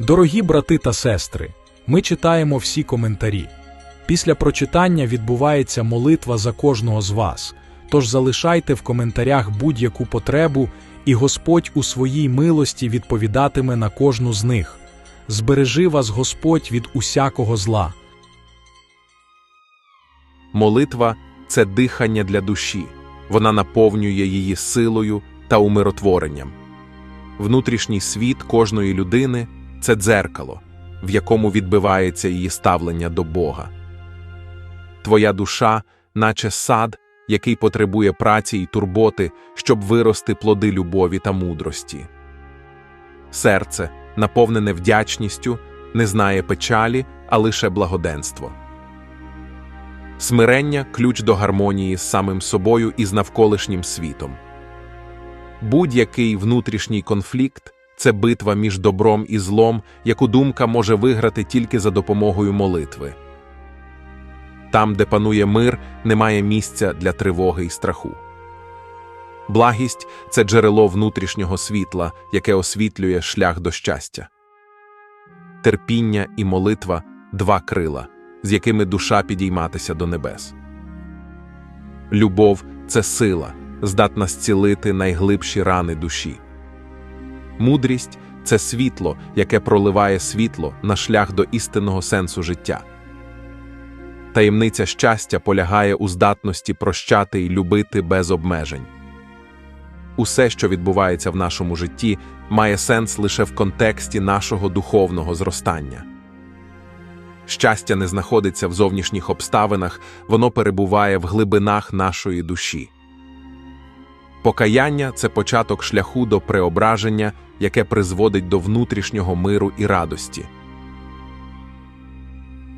Дорогі брати та сестри, ми читаємо всі коментарі. Після прочитання відбувається молитва за кожного з вас. Тож залишайте в коментарях будь-яку потребу, і Господь у своїй милості відповідатиме на кожну з них. Збережи вас Господь від усякого зла. Молитва це дихання для душі, вона наповнює її силою та умиротворенням. Внутрішній світ кожної людини це дзеркало, в якому відбивається її ставлення до Бога. Твоя душа, наче сад, який потребує праці й турботи, щоб вирости плоди любові та мудрості. Серце, наповнене вдячністю, не знає печалі, а лише благоденство. Смирення ключ до гармонії з самим собою і з навколишнім світом. Будь-який внутрішній конфлікт це битва між добром і злом, яку думка може виграти тільки за допомогою молитви. Там, де панує мир, немає місця для тривоги і страху. Благість це джерело внутрішнього світла, яке освітлює шлях до щастя. Терпіння і молитва два крила, з якими душа підійматися до небес. Любов це сила, здатна зцілити найглибші рани душі. Мудрість це світло, яке проливає світло на шлях до істинного сенсу життя. Таємниця щастя полягає у здатності прощати і любити без обмежень. Усе, що відбувається в нашому житті, має сенс лише в контексті нашого духовного зростання. Щастя не знаходиться в зовнішніх обставинах, воно перебуває в глибинах нашої душі. Покаяння це початок шляху до преображення, яке призводить до внутрішнього миру і радості.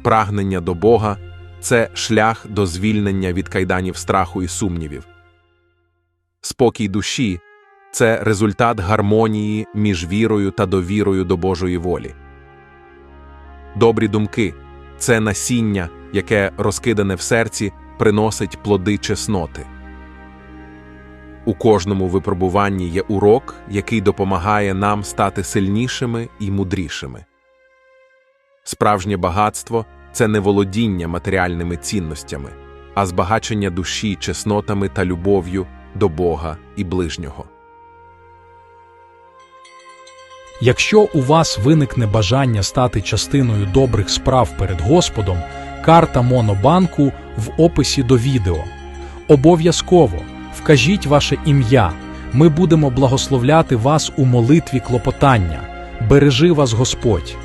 Прагнення до Бога це шлях до звільнення від кайданів страху і сумнівів. Спокій душі це результат гармонії між вірою та довірою до Божої волі. Добрі думки це насіння, яке розкидане в серці, приносить плоди чесноти. У кожному випробуванні є урок, який допомагає нам стати сильнішими і мудрішими. Справжнє багатство це не володіння матеріальними цінностями, а збагачення душі чеснотами та любов'ю до Бога і ближнього. Якщо у вас виникне бажання стати частиною добрих справ перед Господом, карта Монобанку в описі до відео. Обов'язково вкажіть ваше ім'я. Ми будемо благословляти вас у молитві клопотання. Бережи вас Господь.